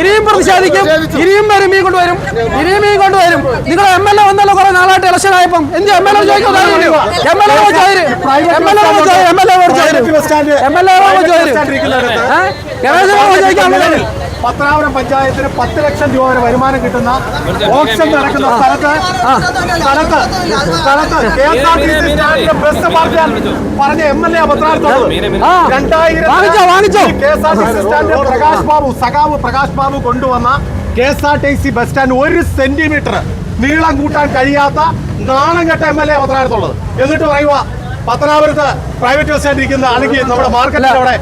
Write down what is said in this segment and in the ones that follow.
ഇനിയും പ്രതിഷേധിക്കും. ഇനിയും വരും മീൻ കൊണ്ടുവരും. ഇനിയും മീൻ കൊണ്ടുവരും. നിങ്ങൾ എം എൽ എ വന്നല്ലോ കുറെ നാളായിട്ട് ഇലക്ഷൻ ആയപ്പം. എന്ത് എം എൽ എ ചോദിക്കും M L A M L A M L A M L A ചോദിക്കാം പത്തനാപുരം പഞ്ചായത്തിന് പത്ത് ലക്ഷം രൂപ വരെ വരുമാനം കിട്ടുന്ന ഓപ്ഷൻ നടക്കുന്ന സ്ഥലത്ത് സ്ഥലത്ത് സ്ഥലത്ത് K S R T C സ്റ്റാൻഡിന്റെ bus പറഞ്ഞ എം എൽ എ പത്രാർത്ഥം. രണ്ടായിരം. K S R T C സ്റ്റാൻഡിൽ പ്രകാശ് ബാബു സഖാവ് പ്രകാശ് ബാബു കൊണ്ടുവന്ന K S R T C bus stand ഒരു സെന്റിമീറ്റർ നീളം കൂട്ടാൻ കഴിയാത്ത നാണം കെട്ട എം എൽ എ പത്രാർത്ഥമുള്ളത് എന്നിട്ട് പറയുക പത്തനാപുരത്ത് പ്രൈവറ്റ് ബസ് സ്റ്റാൻഡ് ഇരിക്കുന്ന അല്ലെങ്കിൽ നമ്മുടെ മാർക്കറ്റിന്റെ അവിടെ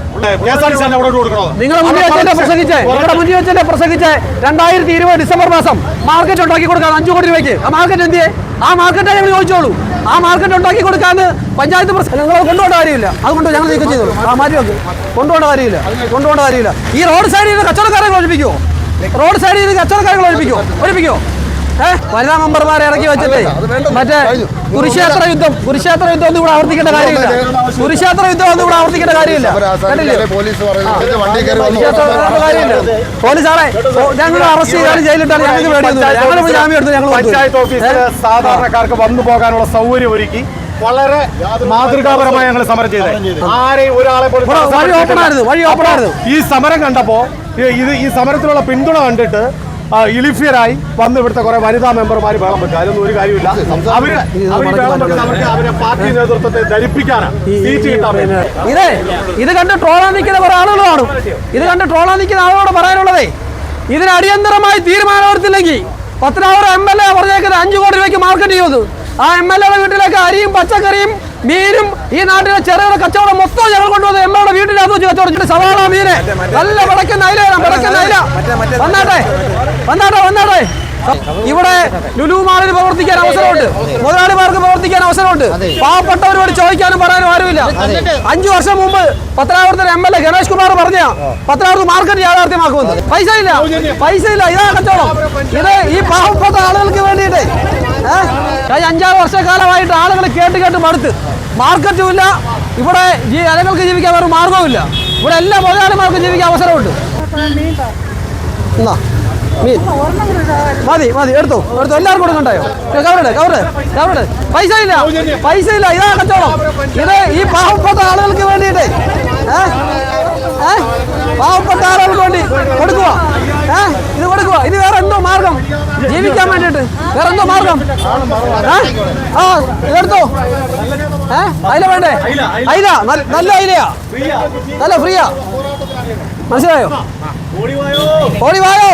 കെ എസ് ആർ ടി അവിടെ കൊടുക്കണത് നിങ്ങൾ മുന്നിൽ വെച്ചെന്നെ പ്രസംഗിച്ചേ നിങ്ങളുടെ മുന്നിൽ പ്രസംഗിച്ചേ രണ്ടായിരത്തി ഇരുപത് ഡിസംബർ മാസം മാർക്കറ്റ് ഉണ്ടാക്കി കൊടുക്കാൻ അഞ്ചു കോടി രൂപയ്ക്ക്. ആ മാർക്കറ്റ് എന്തിയെ? ആ മാർക്കറ്റ് ഞങ്ങൾ ചോദിച്ചോളൂ. ആ മാർക്കറ്റ് ഉണ്ടാക്കി കൊടുക്കാന്ന് പഞ്ചായത്ത് പ്രസിഡന്റ് കൊണ്ടുപോകേണ്ട കാര്യമില്ല. അതുകൊണ്ട് ഞങ്ങൾ നീക്കം ചെയ്തോളൂ. ആ മാറ്റി വെക്ക്. കൊണ്ടുപോകേണ്ട കാര്യമില്ല. കൊണ്ടുപോകേണ്ട കാര്യമില്ല. ഈ റോഡ് സൈഡിൽ കച്ചവടക്കാരെ ഒഴിപ്പിക്കുമോ റോഡ് സൈഡിൽ കച്ചവടക്കാരെ ഒഴിപ്പിക്കുമോ ഒഴിപ്പിക്കുമോ വനിതാ മെമ്പർമാരെ ഇറക്കി വെച്ചിട്ട് മറ്റേ കുരുക്ഷേത്ര യുദ്ധം കുരുക്ഷേത്ര യുദ്ധം ഒന്നും ഇവിടെ ആവർത്തിക്കേണ്ട കാര്യമില്ല. കുരുക്ഷേത്ര യുദ്ധം ഒന്നും ഇവിടെ ആവർത്തിക്കേണ്ട കാര്യമില്ല. പോലീസ് ആളെ ഞങ്ങൾ അറസ്റ്റ് ചെയ്താലും ജയിലിട്ടാണ്. ഞങ്ങൾക്ക് പേടിയൊന്നുമില്ല. ഞങ്ങൾ ജാമ്യം എടുത്ത് ഞങ്ങൾ പഞ്ചായത്ത് ഓഫീസിൽ സാധാരണക്കാർക്ക് വന്നു പോകാനുള്ള സൗകര്യം ഒരുക്കി വളരെ മാതൃകാപരമായി ഞങ്ങൾ സമരം ചെയ്തത് ആരെയും ഒരാളെ പോലും വഴി ഓപ്പൺ ആയിരുന്നു, വഴി ഓപ്പൺ ആയിരുന്നു. ഈ സമരം കണ്ടപ്പോ ഈ- ഇത് ഈ സമരത്തിലുള്ള പിന്തുണ കണ്ടിട്ട് ഇലിഫിയറായി വന്ന് ഇവിടുത്തെ കുറെ വനിതാ മെമ്പർമാർ വേളം വെക്കുക അതിലൊന്നും ഒരു കാര്യമില്ല അവർ അവർ വേളം വെക്കുന്നത് അവർക്ക് അവരെ പാർട്ടി നേതൃത്വത്തെ ധരിപ്പിക്കാനാണ്. സീറ്റ് കിട്ടാൻ ഇതേ ഇത് കണ്ട് ട്രോളാൻ നിൽക്കുന്ന കുറെ ആളുകൾ കാണും. ഇത് കണ്ട് ട്രോളാൻ നിൽക്കുന്ന ആളോട് പറയാനുള്ളതേ ഇതിന് അടിയന്തരമായി തീരുമാനമെടുത്തില്ലെങ്കിൽ പത്തനാപുരം എം എൽ എ പറഞ്ഞേക്കുന്നത് അഞ്ചു കോടി രൂപയ്ക്ക് മാർക്കറ്റ് ചെയ്തു. ആ എം എൽ എയുടെ വീട്ടിലേക്ക് അരിയും പച്ചക്കറിയും മീനും ഈ നാട്ടിലെ ചെറുകിട കച്ചവടം മൊത്തം ഞങ്ങൾ കൊണ്ടുവന്ന് എമ്മയുടെ വീട്ടിൽ അത് വെച്ച് കച്ചവടം സവാള മീന്. നല്ല വിളക്കുന്ന അയില വേണം വിളക്കുന്ന അയില. വന്നാട്ടെ വന്നാട്ടെ വന്നാട്ടെ. ഇവിടെ ലുലു മാളിൽ പ്രവർത്തിക്കാൻ അവസരമുണ്ട്. മുതലാളിമാർക്ക് പ്രവർത്തിക്കാൻ അവസരമുണ്ട്. പാവപ്പെട്ടവരോട് ചോദിക്കാനും പറയാനും ആരുമില്ല. അഞ്ചു വർഷം മുമ്പ് പത്തനാപുരത്തിന് M L A Ganesh Kumar പറഞ്ഞ പത്രാപുരത്ത് മാർക്കറ്റ് യാഥാർത്ഥ്യമാക്കുമെന്ന് പൈസ ഇല്ല. പൈസ ഇല്ല. ഇതാ കച്ചവടം. ഇത് ഈ പാവപ്പെട്ട ആളുകൾക്ക് വേണ്ടിയിട്ട്. കഴിഞ്ഞ അഞ്ചാറ് വർഷക്കാലമായിട്ട് ആളുകൾ കേട്ട് കേട്ട് മടുത്ത്. മാർക്കറ്റും ഇല്ല ഇവിടെ ജനങ്ങൾക്ക് ജീവിക്കാൻ വേറെ മാർഗവുമില്ല. ഇവിടെ എല്ലാ മുതലാളിമാർക്കും ജീവിക്കാൻ അവസരമുണ്ട്. മീൻ മതി മതി എടുത്തു എടുത്തു. എല്ലാവർക്കും കൊടുക്കണ്ടായോ കവറുടെ കവറ് കവറുടെ. പൈസ ഇല്ല പൈസ ഇല്ല. ഇതാ കച്ചവടം. ഇത് ഈ പാവപ്പെട്ട ആളുകൾക്ക് വേണ്ടിയിട്ട്? പാവപ്പെട്ട ആളുകൾക്ക്? ഇത് കൊടുക്കുക ഇത് വേറെ എന്തോ മാർഗം? ജീവിക്കാൻ വേണ്ടിയിട്ട്. വേറെ എന്തോ മാർഗം? ആ? ഇതെടുത്തോ ഏ? അയില വേണ്ടേ? അയില. നല്ല- അയിലയാ. നല്ല ഫ്രീയാ. മനസ്സിലായോ? ഓടിവായോ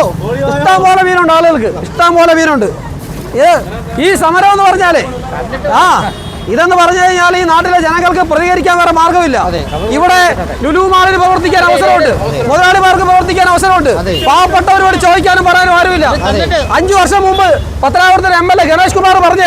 ഇഷ്ടം പോലെ മീനുണ്ട് ആളുകൾക്ക്. ഇഷ്ടം പോലെ മീനുണ്ട്. ഈ സമരം എന്ന് പറഞ്ഞാലേ ആ ഇതെന്ന് പറഞ്ഞു കഴിഞ്ഞാൽ ഈ നാട്ടിലെ ജനങ്ങൾക്ക് പ്രതികരിക്കാൻ വേറെ മാർഗമില്ല ഇവിടെ ലുലു മാളിൽ പ്രവർത്തിക്കാൻ അവസരമുണ്ട്. മുതലാളിമാർക്ക് പ്രവർത്തിക്കാൻ അവസരമുണ്ട്. പാവപ്പെട്ടവരോട് ചോദിക്കാനും പറയാനും ആരുമില്ല. അഞ്ചു വർഷം മുമ്പ് പത്തനാപുരത്തിന് M L A Ganesh Kumar പറഞ്ഞ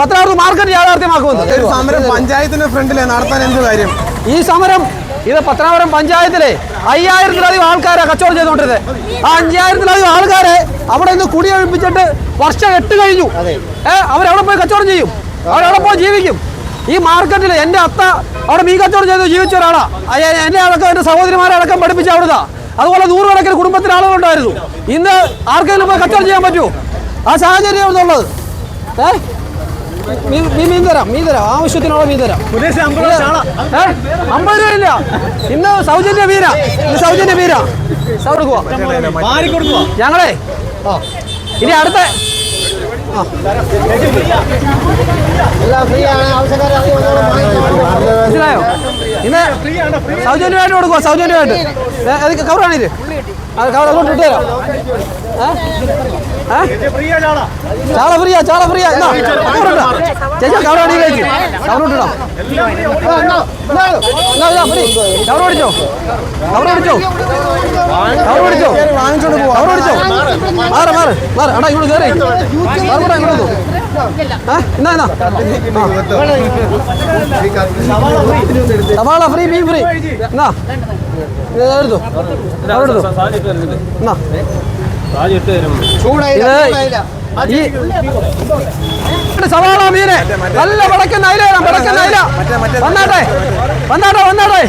പത്തനാപുരത്ത് മാർക്കറ്റ് യാഥാർത്ഥ്യമാക്കുമെന്ന്. സമരം പഞ്ചായത്തിന്റെ ഫ്രണ്ടിലെ നടത്താൻ എന്ത് കാര്യം? ഈ സമരം ഇത് പത്തനാപുരം പഞ്ചായത്തിലെ അയ്യായിരത്തിലധികം ആൾക്കാരെ കച്ചവടം ചെയ്തുകൊണ്ടിരുന്നത്. ആ അഞ്ചായിരത്തിലധികം ആൾക്കാരെ അവിടെ നിന്ന് കുടിയൊഴിപ്പിച്ചിട്ട് വർഷം എട്ട് കഴിഞ്ഞു. ഏഹ് അവരവിടെ പോയി കച്ചവടം ചെയ്യും. അവരെവിടെ പോയി ജീവിക്കും. ഈ മാർക്കറ്റിൽ എന്റെ അത്ത അവിടെ മീൻ കച്ചവടം ചെയ്ത് ജീവിച്ച ഒരാളാ. എന്നെ അടക്കം എന്റെ സഹോദരിമാരെ അടക്കം പഠിപ്പിച്ച അവിടുതാ അതുപോലെ നൂറുകണക്കിന് കുടുംബത്തിന് ആളുകളുണ്ടായിരുന്നു. ഇന്ന് ആർക്കെങ്കിലും പോയി കച്ചവടം ചെയ്യാൻ പറ്റുമോ ആ സാഹചര്യം എന്നുള്ളത് ഏ? മീൻ തരാം മീൻ തരാം. ആവശ്യത്തിനുള്ള മീൻ തരാം? അമ്പത് രൂപ ഇല്ല ഇന്ന് സൗജന്യ വീര ഇന്ന് സൗജന്യ വീര കൊടുക്കുക ഞങ്ങളെ? ഇനി അടുത്ത. മനസ്സിലായോ? ഇന്ന് സൗജന്യമായിട്ട് കൊടുക്കുക സൗജന്യമായിട്ട്. കവറാണിത് അത് കവർ അതുകൊണ്ട് ഇട്ട് തരാം? ചാള ഫ്രീയാ ചാള ഫ്രീയാ. എന്നാ കവറുണ്ടോ? ചേച്ചി അടിയിലേക്ക് കവർ ഇട്ടിടാം കവർ ഓടിച്ചോ കവർ ഓടിച്ചോ കവർ മാറ് മാറ് മാറ് അടാ ഇങ്ങോട്ട് കയറി മാറ് മാറ് ഇങ്ങോട്ട്? എന്നാ എന്നാ. സവാള ഫ്രീ മീൻ ഫ്രീ. എന്നാ. എടുത്തോ സവാള മീന്. നല്ല വടക്കുന്ന അയില വേണം വിളക്കുന്ന അയില. വന്നാട്ടെ. വന്നാട്ടെ വന്നാട്ടെ.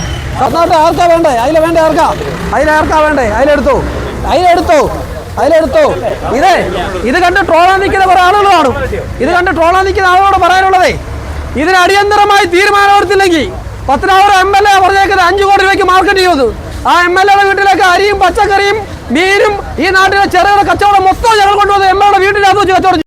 വന്നാട്ടെ ആർക്കാ വേണ്ടേ? അയില വേണ്ടേ ആർക്കാ? അയില ആർക്കാ വേണ്ടേ? അയില അയിലെടുത്തു അയില എടുത്തോ. അതിലെടുത്തോ ഇതേ ഇത് കണ്ട് ട്രോളാൻ നിൽക്കുന്ന കുറെ ആളുകൾ കാണും ഇത് കണ്ട് ട്രോളാൻ നിൽക്കുന്ന ആളോട് പറയാനുള്ളതേ ഇതിന് അടിയന്തരമായി തീരുമാനമെടുത്തില്ലെങ്കിൽ പത്തനാപുരം എം എൽ എ പറഞ്ഞേക്കുന്നത് അഞ്ചു കോടി രൂപയ്ക്ക് മാർക്കറ്റ് ചെയ്തു ആ എം എൽ എയുടെ വീട്ടിലേക്ക് അരിയും പച്ചക്കറിയും മീനും ഈ നാട്ടിലെ ചെറുകിട കച്ചവടം മൊത്തം ഞങ്ങൾ കൊണ്ടുവന്ന് എം എൽ എയുടെ വീട്ടിനകത്ത് വെച്ച് കച്ചവടം.